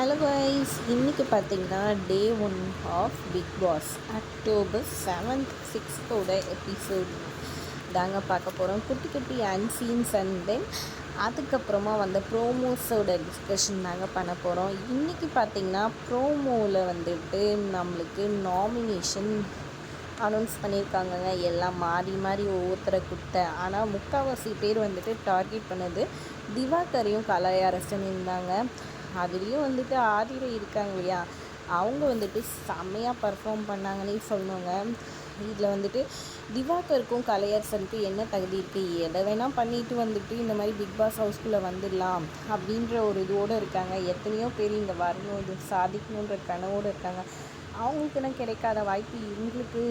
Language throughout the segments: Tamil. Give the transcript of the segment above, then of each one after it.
ஹலோ கைஸ் இன்றைக்கி பார்த்தீங்கன்னா day one of Bigg Boss October seventh சிக்ஸ்த்தோட episode தாங்க பார்க்க போகிறோம் குட்டி குட்டி அன்சீன்ஸ் அண்ட் தென் அதுக்கப்புறமா வந்த ப்ரோமோஸோட டிஸ்கஷன் தாங்க பண்ண போகிறோம் இன்றைக்கி பார்த்தீங்கன்னா ப்ரோமோவில் வந்துட்டு நம்மளுக்கு நாமினேஷன் அனௌன்ஸ் பண்ணியிருக்காங்கங்க. எல்லாம் மாறி மாறி ஒவ்வொருத்தரை கொடுத்த ஆனால் முக்கால்வாசி பேர் வந்துட்டு டார்கெட் பண்ணது திவாகரையும் கலையரசன் இருந்தாங்க அதுலேயும் வந்துட்டு ஆதிரை இருக்காங்க இல்லையா? அவங்க வந்துட்டு செம்மையாக பர்ஃபார்ம் பண்ணாங்கன்னே சொல்லுவாங்க இதில் வந்துட்டு திவாகருக்கும் கலையரசனுக்கும் என்ன தகுதி இருக்குது எதை வேணால் பண்ணிட்டு வந்துட்டு இந்த மாதிரி பிக் பாஸ் ஹவுஸ்குள்ளே வந்துடலாம் அப்படின்ற ஒரு இதோடு இருக்காங்க. எத்தனையோ பேர் இங்கே வரணும் இது சாதிக்கணுன்ற கனவோடு இருக்காங்க. அவங்களுக்குன்னா கிடைக்காத வாய்ப்பு இவங்களுக்கு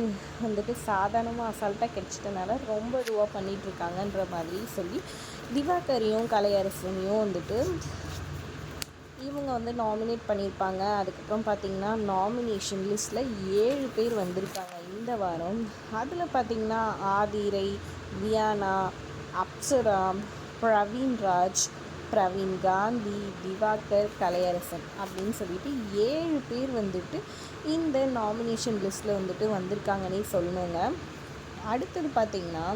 வந்துட்டு சாதாரணமாக அசால்ட்டாக கிடைச்சிட்டனால ரொம்ப இதுவாக பண்ணிகிட்ருக்காங்கன்ற மாதிரி சொல்லி திவாகரையும் கலையரசனையும் வந்துட்டு இவங்க வந்து நாமினேட் பண்ணியிருப்பாங்க. அதுக்கப்புறம் பார்த்திங்கன்னா நாமினேஷன் லிஸ்ட்டில் ஏழு பேர் வந்திருக்காங்க இந்த வாரம். அதில் பார்த்திங்கன்னா ஆதிரை வியானா அப்சரா பிரவீன் ராஜ் பிரவீன் காந்தி திவாகர் கலையரசன் அப்படின்னு சொல்லிட்டு ஏழு பேர் வந்துட்டு இந்த நாமினேஷன் லிஸ்ட்டில் வந்துட்டு வந்திருக்காங்கன்னே சொல்லணுங்க. அடுத்தது பார்த்திங்கன்னா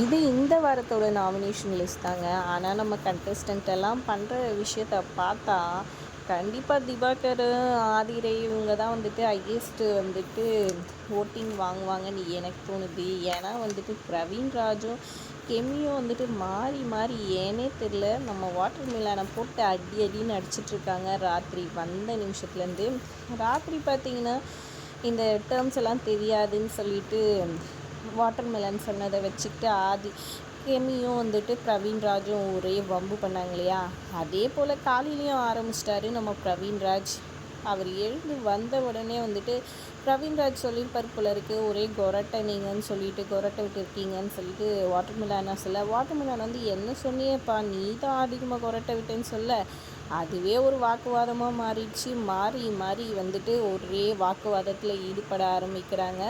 இது இந்த வாரத்தோட நாமினேஷன் லிஸ்ட் தாங்க. ஆனால் நம்ம கண்டஸ்டன்ட் எல்லாம் பண்ணுற விஷயத்த பார்த்தா கண்டிப்பாக திவாகர் ஆதிரை இவங்க தான் வந்துட்டு ஹையஸ்ட்டு வந்துட்டு ஓட்டிங் வாங்குவாங்கன்னு எனக்கு தோணுது. ஏன்னா வந்துட்டு பிரவீன் ராஜும் கெமியும் வந்துட்டு மாறி மாறி ஏனே தெரில நம்ம வாட்டர் மில்லானை போட்டு அடி அடின்னு அடிச்சிட்ருக்காங்க ராத்திரி வந்த நிமிஷத்துலேருந்து ராத்திரி பார்த்திங்கன்னா இந்த டேர்ம்ஸ் எல்லாம் தெரியாதுன்னு சொல்லிட்டு வாட்டர் மெலன் சொன்னதை வச்சுக்கிட்டு ஆதி கெமியும் வந்துட்டு பிரவீன் ராஜும் ஒரே வம்பு பண்ணாங்க இல்லையா? அதே போல் காலையிலையும் ஆரம்பிச்சிட்டாரு நம்ம பிரவீன்ராஜ் அவர் எழுந்து வந்த உடனே வந்துட்டு பிரவீன்ராஜ் சொல்லியிருப்பார் போல இருக்குது ஒரே கொரட்டை நீங்கன்னு சொல்லிட்டு கொரட்டை விட்டுருக்கீங்கன்னு சொல்லிட்டு வாட்டர் மிலானா சொல்ல வாட்டர் மிலான் வந்து என்ன சொன்னியேப்பா? நீ தான் அதிகமாக கொரட்டை விட்டேன்னு சொல்ல. அதுவே ஒரு வாக்குவாதமாக மாறிடுச்சு. மாறி மாறி வந்துட்டு ஒரே வாக்குவாதத்தில் ஈடுபட ஆரம்பிக்கிறாங்க.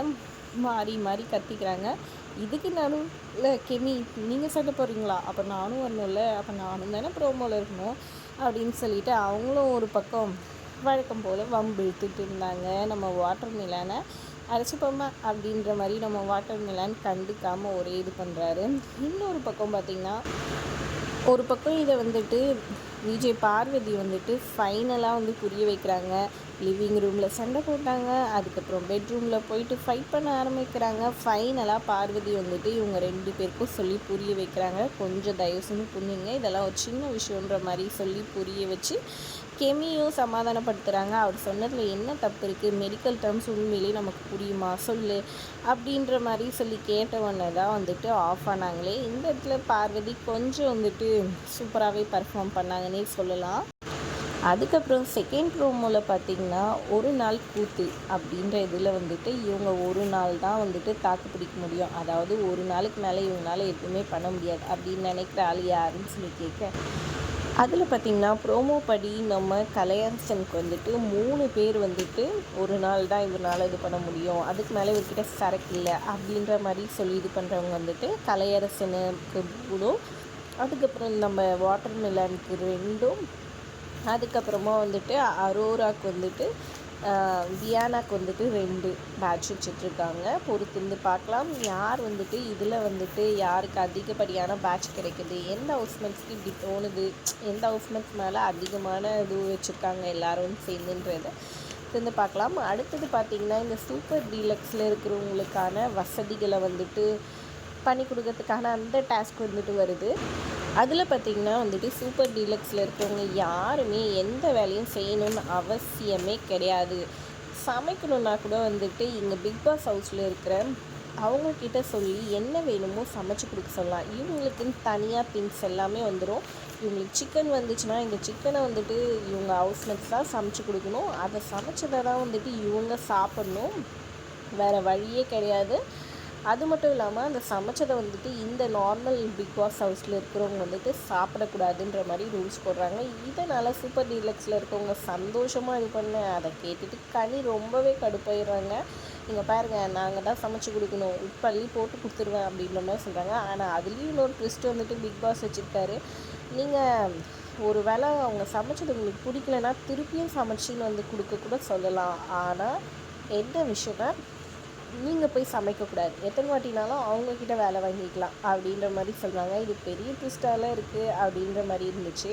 மாறி மாறி கத்திக்கிறாங்க. இதுக்கு நடுவில் கெமி நீங்கள் சண்டை போடுறீங்களா? அப்போ நானும் வரணும்ல. அப்போ நானும் தானே ப்ரோமோவில் இருக்கணும் அப்படின்னு சொல்லிட்டு அவங்களும் ஒரு பக்கம் வழக்கம் போல் வம்பு இழுத்துட்டு இருந்தாங்க. நம்ம வாட்டர் மிலானை அரைச்சிப்போமா அப்படின்ற மாதிரி நம்ம வாட்டர் மிலான் கண்டுக்காமல் ஒரே இது பண்ணுறாரு இன்னொரு பக்கம் பார்த்திங்கன்னா ஒரு பக்கம் இதை வந்துட்டு விஜய் பார்வதி வந்துட்டு ஃபைனலாக வந்து புரிய வைக்கிறாங்க. லிவிங் ரூமில் சண்டை போட்டாங்க. அதுக்கப்புறம் பெட்ரூமில் போயிட்டு ஃபைட் பண்ண ஆரம்பிக்கிறாங்க. ஃபைனலாக பார்வதி வந்துட்டு இவங்க ரெண்டு பேருக்கும் சொல்லி புரிய வைக்கிறாங்க. கொஞ்சம் தயவு செஞ்சு புரிஞ்சுங்க இதெல்லாம் ஒரு சின்ன விஷயன்ற மாதிரி சொல்லி புரிய வச்சு கெமியும் சமாதானப்படுத்துகிறாங்க அவர் சொன்னதில் என்ன தப்பு இருக்குது மெடிக்கல் டேர்ம்ஸ் உண்மையிலேயே நமக்கு புரியுமா? சொல்லு. அப்படின்ற மாதிரி சொல்லி கேட்டவொன்னே தான் வந்துட்டு ஆஃப் ஆனாங்களே. இந்த இடத்துல பார்வதி கொஞ்சம் வந்துட்டு சூப்பராகவே பர்ஃபார்ம் பண்ணாங்கன்னே சொல்லலாம். அதுக்கப்புறம் செகண்ட் ப்ரோமோவில் பார்த்திங்கன்னா ஒரு நாள் கூத்து அப்படின்ற இதில் வந்துட்டு இவங்க ஒரு நாள் தான் வந்துட்டு தாக்கு பிடிக்க முடியும். அதாவது ஒரு நாளுக்கு மேலே இவங்களால எதுவுமே பண்ண முடியாது அப்படின்னு நினைக்கிற ஆள் யாருன்னு சொல்லி கேட்க. அதில் பார்த்திங்கன்னா ப்ரோமோ படி நம்ம கலையரசனுக்கு வந்துட்டு மூணு பேர் வந்துட்டு ஒரு நாள் தான் இவரால் இது பண்ண முடியும். அதுக்கு மேலே இவர்கிட்ட சரக்கு இல்லை அப்படின்ற மாதிரி சொல்லி இது பண்ணுறவங்க வந்துட்டு கலையரசனுக்கு மூணும் அதுக்கப்புறம் நம்ம வாட்டர் மிலானுக்கு ரெண்டும் அதுக்கப்புறமா வந்துட்டு அரோராக்கு வந்துட்டு வியானாக்கு வந்துட்டு ரெண்டு பேட்ச் வச்சுட்ருக்காங்க. பொறுத்திருந்து பார்க்கலாம். யார் வந்துட்டு இதில் வந்துட்டு யாருக்கு அதிகப்படியான பேட்ச் கிடைக்குது? எந்த ஹவுஸ்மெண்ட்ஸ்க்கு இப்படி தோணுது? எந்த ஹவுஸ்மெண்ட்ஸ் மேலே அதிகமான இது வச்சுருக்காங்க எல்லோரும் சேர்ந்துன்றதை இருந்து பார்க்கலாம். அடுத்தது பார்த்திங்கன்னா இந்த சூப்பர் டீலக்ஸில் இருக்கிறவங்களுக்கான வசதிகளை வந்துட்டு பண்ணி கொடுக்கறதுக்கான அந்த டாஸ்க் வந்துட்டு வருது. அதில் பார்த்திங்கன்னா வந்துட்டு சூப்பர் டீலக்ஸில் இருக்கவங்க யாருமே எந்த வேலையும் செய்யணும்னு அவசியமே கிடையாது. சமைக்கணுன்னா கூட வந்துட்டு இங்கே பிக் பாஸ் ஹவுஸில் இருக்கிற அவங்கக்கிட்ட சொல்லி என்ன வேணுமோ சமைச்சு கொடுக்க சொல்லலாம். இவங்களுக்குன்னு தனியாக திங்ஸ் எல்லாமே வந்துடும். இவங்களுக்கு சிக்கன் வந்துச்சுன்னா இந்த சிக்கனை வந்துட்டு இவங்க ஹவுஸ்மேட்ஸ் தான் சமைச்சு கொடுக்கணும். அதை சமைச்சதை தான் வந்துட்டு இவங்க சாப்பிட்ணும். வேறு வழியே கிடையாது. அது மட்டும் இல்லாமல் அந்த சமைச்சதை வந்துட்டு இந்த நார்மல் பிக் பாஸ் ஹவுஸில் இருக்கிறவங்க வந்துட்டு சாப்பிடக்கூடாதுன்ற மாதிரி ரூல்ஸ் போடுறாங்க. இதனால் சூப்பர் டீலக்ஸில் இருக்கவங்க சந்தோஷமாக இது பண்ண. அதை கேட்டுட்டு கனி ரொம்பவே கடுப்பாயிடுறாங்க. நீங்கள் பாருங்கள் நாங்கள் தான் சமைச்சு கொடுக்கணும். உப்பள்ளி போட்டு கொடுத்துருவேன் அப்படின்ற மாதிரி சொல்கிறாங்க ஆனால் அதுலேயும் இன்னொரு ட்விஸ்ட் வந்துட்டு பிக் பாஸ் வச்சுருக்காரு. நீங்கள் ஒரு வேளை அவங்க சமைச்சது உங்களுக்கு பிடிக்கலன்னா திருப்பியும் சமைச்சின்னு வந்து கொடுக்க கூட சொல்லலாம். ஆனால் என்ன விஷயம்னா நீங்கள் போய் சமைக்கக்கூடாது எத்தனை வாட்டினாலும் அவங்கக்கிட்ட வேலை வாங்கிக்கலாம். அப்படின்ற மாதிரி சொல்கிறாங்க இது பெரிய ட்விஸ்டாலாம் இருக்குது அப்படின்ற மாதிரி இருந்துச்சு.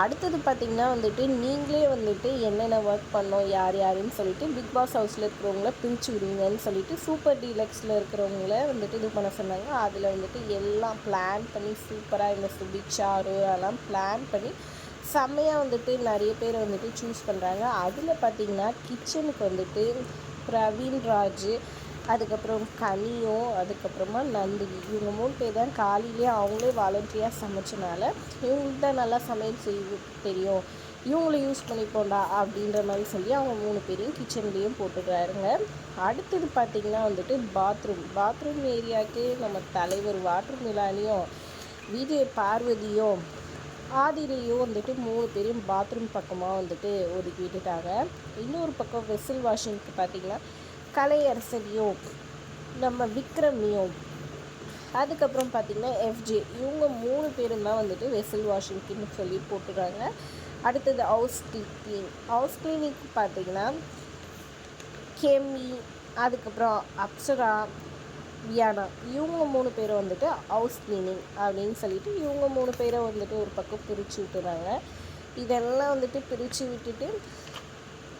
அடுத்தது பார்த்திங்கன்னா வந்துட்டு நீங்களே வந்துட்டு என்னென்ன ஒர்க் பண்ணோம் யார் யாருன்னு சொல்லிட்டு பிக் பாஸ் ஹவுஸில் இருக்கிறவங்கள பிரித்து விடுங்கன்னு சொல்லிட்டு சூப்பர் டீலக்ஸில் இருக்கிறவங்கள வந்துட்டு இது பண்ண சொன்னாங்க. அதில் வந்துட்டு எல்லாம் பிளான் பண்ணி சூப்பராக இந்த சுபிக்ஷா அரோராலாம் பிளான் பண்ணி செம்மையாக வந்துட்டு நிறைய பேர் வந்துட்டு சூஸ் பண்ணுறாங்க அதில் பார்த்திங்கன்னா கிச்சனுக்கு வந்துட்டு பிரவீன் ராஜ் அதுக்கப்புறம் கனியோ அதுக்கப்புறமா நந்தினி. இவங்க மூணு பேர் தான் காலையிலேயே அவங்களே வாலண்டியாக சமைச்சனால இவங்களுக்கு தான் நல்லா சமையல் செய்ய தெரியும். இவங்கள யூஸ் பண்ணிப்போண்டா அப்படின்ற மாதிரி சொல்லி அவங்க மூணு பேரையும் கிச்சன்லேயும் போட்டுடுறாருங்க. அடுத்தது பார்த்திங்கன்னா வந்துட்டு பாத்ரூம் பாத்ரூம் ஏரியாவுக்கு நம்ம தலைவர் வாட்டர் மிலானியும் விஜய் பார்வதியும் ஆதிலேயும் வந்துட்டு மூணு பேரையும் பாத்ரூம் பக்கமாக வந்துட்டு ஒதுக்கி விட்டுட்டாங்க. இன்னொரு பக்கம் வெசில் வாஷிங்க்கு பார்த்திங்கன்னா கலையரசனையும் நம்ம விக்ரமையும் அதுக்கப்புறம் பார்த்திங்கன்னா எஃப்ஜே இவங்க மூணு பேரும் தான் வந்துட்டு வெசல் வாஷிங்க்குன்னு சொல்லி போட்டுடுறாங்க அடுத்தது ஹவுஸ் கிளீன் ஹவுஸ் கிளீனிங் பார்த்திங்கன்னா கெமி அதுக்கப்புறம் அப்சரா வியானா இவங்க மூணு பேரும் வந்துட்டு ஹவுஸ் கிளீனிங் அப்படின்னு சொல்லிட்டு இவங்க மூணு பேரை வந்துட்டு ஒரு பக்கம் பிரித்து விட்டுறாங்க. இதெல்லாம் வந்துட்டு பிரித்து விட்டுட்டு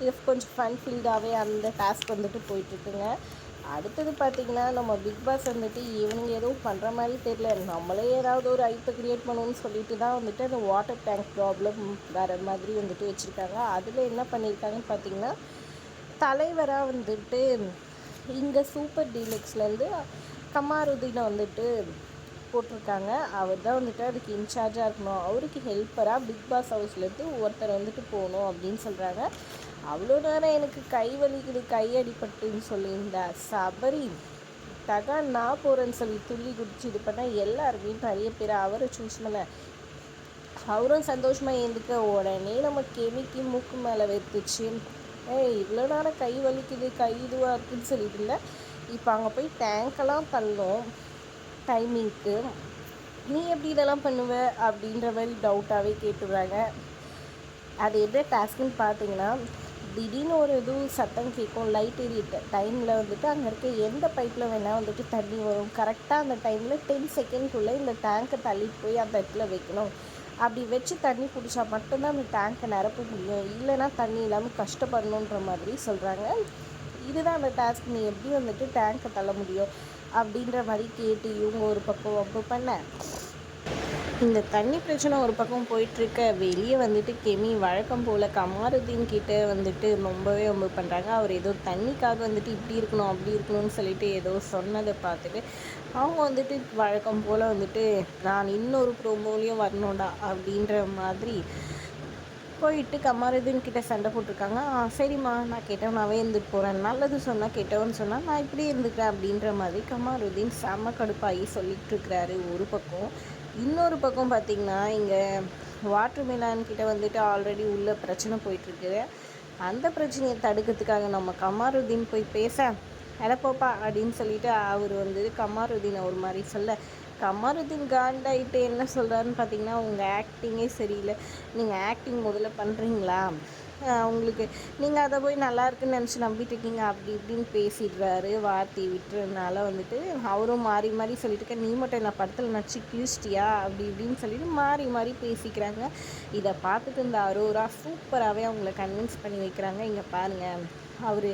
இது கொஞ்சம் ஃபன் ஃபீல்டாகவே அந்த டாஸ்க் வந்துட்டு போயிட்டுருக்குங்க. அடுத்தது பார்த்திங்கன்னா நம்ம பிக் பாஸ் வந்துட்டு ஈவினிங் எதுவும் பண்ணுற மாதிரி தெரியல. நம்மளே ஏதாவது ஒரு ஐப்பை க்ரியேட் பண்ணணும்னு சொல்லிட்டு தான் வந்துட்டு அந்த வாட்டர் டேங்க் ப்ராப்ளம் வேறு மாதிரி வந்துட்டு வச்சுருக்காங்க. அதில் என்ன பண்ணியிருக்காங்கன்னு பார்த்திங்கன்னா தலைவராக வந்துட்டு இங்கே சூப்பர் டீலக்ஸ்லேருந்து கமாருதீனை வந்துட்டு போட்டிருக்காங்க. அவர் தான் வந்துட்டு அதுக்கு இன்சார்ஜாக இருக்கணும். அவருக்கு ஹெல்ப்பராக பிக் பாஸ் ஹவுஸ்லேருந்து ஒருத்தர் வந்துட்டு போகணும் அப்படின்னு சொல்கிறாங்க அவ்வளோ நேரம் எனக்கு கை வலிக்குது கை அடிபட்டுன்னு சொல்லியிருந்தா சபரி தகா நான் போகிறேன்னு சொல்லி துள்ளி குடிச்சு இது பண்ணால் எல்லாருமே நிறைய பேர் அவரை சூஸ் பண்ண. அவரும் சந்தோஷமாக ஏந்துக்க உடனே நம்ம கெமிக்கு மூக்கு மேலே வெத்துச்சு. ஏய் இவ்வளோ நேரம் கை வலிக்குது கை இதுவாக இருக்குன்னு சொல்லிட்டு இல்லை இப்போ அங்கே போய் டேங்க்கெல்லாம் தள்ளும். டைமிங்க்கு நீ எப்படி இதெல்லாம் பண்ணுவ? அப்படின்ற மாதிரி டவுட்டாகவே கேட்டுடுறாங்க அது என்ன டாஸ்க்குன்னு பார்த்தீங்கன்னா திடீர்னு ஒரு இது சத்தம் கேட்கும் லைட் எரியிட்ட டைமில் வந்துட்டு அங்கே இருக்க எந்த பைப்பில் வேணால் வந்துட்டு தண்ணி வரும். கரெக்டாக அந்த டைமில் டென் செகண்ட்குள்ளே இந்த டேங்க்கை தள்ளிட்டு போய் அந்த இடத்துல வைக்கணும். அப்படி வச்சு தண்ணி பிடிச்சா மட்டும்தான் அந்த டேங்க்கை நிரப்ப முடியும். இல்லைனா தண்ணி இல்லாமல் கஷ்டப்படணுன்ற மாதிரி சொல்கிறாங்க இதுதான் அந்த டாஸ்க் நீ எப்படி வந்துட்டு டேங்க்கை தள்ள முடியும் அப்படின்ற மாதிரி கேட்டு இவங்க ஒரு பக்கம் வம்பு பண்ண. இந்த தண்ணி பிரச்சனை ஒரு பக்கம் போயிட்டுருக்க. வெளியே வந்துட்டு கெமி வழக்கம் போல் கமாருதீன் கிட்டே வந்துட்டு ரொம்பவே ரொம்ப பண்ணுறாங்க அவர் ஏதோ தண்ணிக்காக வந்துட்டு இப்படி இருக்கணும் அப்படி இருக்கணும்னு சொல்லிட்டு ஏதோ சொன்னதை பார்த்துட்டு அவங்க வந்துட்டு வழக்கம் போல் வந்துட்டு நான் இன்னொரு ப்ரோமோலையும் வரணும்டா அப்படின்ற மாதிரி போயிட்டு கமாருதீன் கிட்ட சண்டை போட்டிருக்காங்க. சரிம்மா நான் கேட்டவனாவே இருந்துட்டு போகிறேன் நல்லது சொன்னால் கெட்டவன் சொன்னால் நான் இப்படி இருந்துக்கிறேன் அப்படின்ற மாதிரி கமாருதீன் செம்ம கடுப்பாகி சொல்லிகிட்டு இருக்கிறாரு ஒரு பக்கம். இன்னொரு பக்கம் பார்த்திங்கன்னா இங்கே வாட்டர் மிலான் கிட்ட வந்துட்டு ஆல்ரெடி உள்ள பிரச்சனை போயிட்டுருக்கு அந்த பிரச்சனையை தடுக்கிறதுக்காக நம்ம கமாருதீன் போய் பேச எடப்போப்பா அப்படின்னு சொல்லிட்டு அவர் வந்து கமாருதீனை ஒரு மாதிரி சொல்ல கமாருதீன் காண்டாயிட்டு என்ன சொல்கிறாருன்னு பார்த்தீங்கன்னா உங்கள் ஆக்டிங்கே சரியில்லை. நீங்கள் ஆக்டிங் முதல்ல பண்ணுறீங்களா உங்களுக்கு நீங்கள் அதை போய் நல்லா இருக்குன்னு நினச்சி நம்பிட்டு இருக்கீங்க அப்படி இப்படின்னு பேசிடுறாரு வார்த்தை விட்டுறதுனால வந்துட்டு அவரும் மாறி மாறி சொல்லிட்டு நீ மட்டும் என்ன படத்தில் நடிச்சு கிழிச்சிட்டியா? அப்படி இப்படின்னு சொல்லிட்டு மாறி மாறி பேசிக்கிறாங்க. இதை பார்த்துட்டு இந்த அரோரா சூப்பராகவே அவங்கள கன்வின்ஸ் பண்ணி வைக்கிறாங்க. இங்கே பாருங்கள் அவர்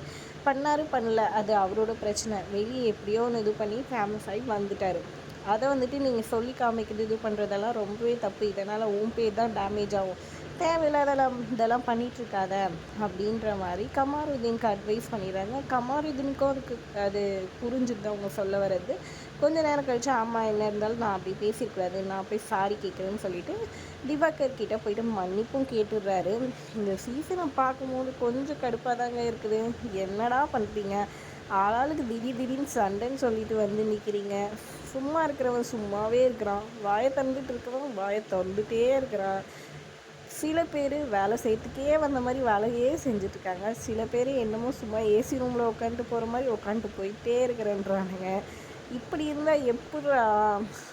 பண்ணார் பண்ணல. அது அவரோட பிரச்சனை. வெளியே எப்படியோ ஒன்று இது பண்ணி ஃபேமஸ் ஆகி வந்துட்டார். அதை வந்துட்டு நீங்கள் சொல்லி காமிக்கிறது இது பண்ணுறதெல்லாம் ரொம்பவே தப்பு. இதனால் உன் பேர் தான் டேமேஜ் ஆகும். தேவையில்லாதெல்லாம் இதெல்லாம் பண்ணிகிட்ருக்காத அப்படின்ற மாதிரி கமாருதீனுக்கு அட்வைஸ் பண்ணிடுறாங்க. கமாருதீனுக்கும் அதுக்கு அது புரிஞ்சுது அவங்க சொல்ல வர்றது கொஞ்ச நேரம் கழிச்சு ஆமாம் என்ன இருந்தாலும் நான் அப்படி பேசியிருக்கூடாது நான் போய் சாரி கேட்குறேன்னு சொல்லிட்டு திவாகர் கிட்டே போயிட்டு மன்னிப்பும் கேட்டுடுறாரு. இந்த சீசனை பார்க்கும்போது கொஞ்சம் கடுப்பாக தாங்க இருக்குது. என்னடா பண்ணுறீங்க ஆளாளுக்கு திடீர் திடீர்னு சண்டைன்னு சொல்லிட்டு வந்து நிற்கிறீங்க சும்மா இருக்கிறவன் சும்மாவே இருக்கிறான். வாயை தந்துட்டு இருக்கிறவன் வாயை திறந்துட்டே இருக்கிறான். சில பேர் வேலை செய்யறதுக்கே வந்த மாதிரி வேலையே செஞ்சுட்ருக்காங்க சில பேர் என்னமோ சும்மா ஏசி ரூமில் உட்காந்துட்டு போகிற மாதிரி உட்காந்துட்டு போயிட்டே இருக்கிறேன்றானுங்க. இப்படி இருந்தால் எப்படி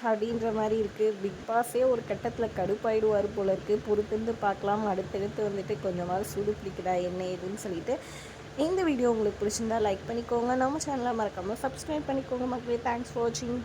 அப்படின்ற மாதிரி இருக்குது பிக் பாஸே ஒரு கட்டத்தில் கடுப்பாயிடுவார் போல இருக்குது பொறுத்திருந்து பார்க்கலாம். அடுத்தடுத்து வந்துட்டு கொஞ்சமாவது சூடு பிடிக்குதா என்ன ஏதுன்னு சொல்லிட்டு இந்த வீடியோ உங்களுக்கு பிடிச்சிருந்தா லைக் பண்ணிக்கோங்க. நம்ம சேனலை மறக்காமல் சப்ஸ்கிரைப் பண்ணிக்கோங்க மக்களே. தேங்க்ஸ் ஃபார் வாட்சிங்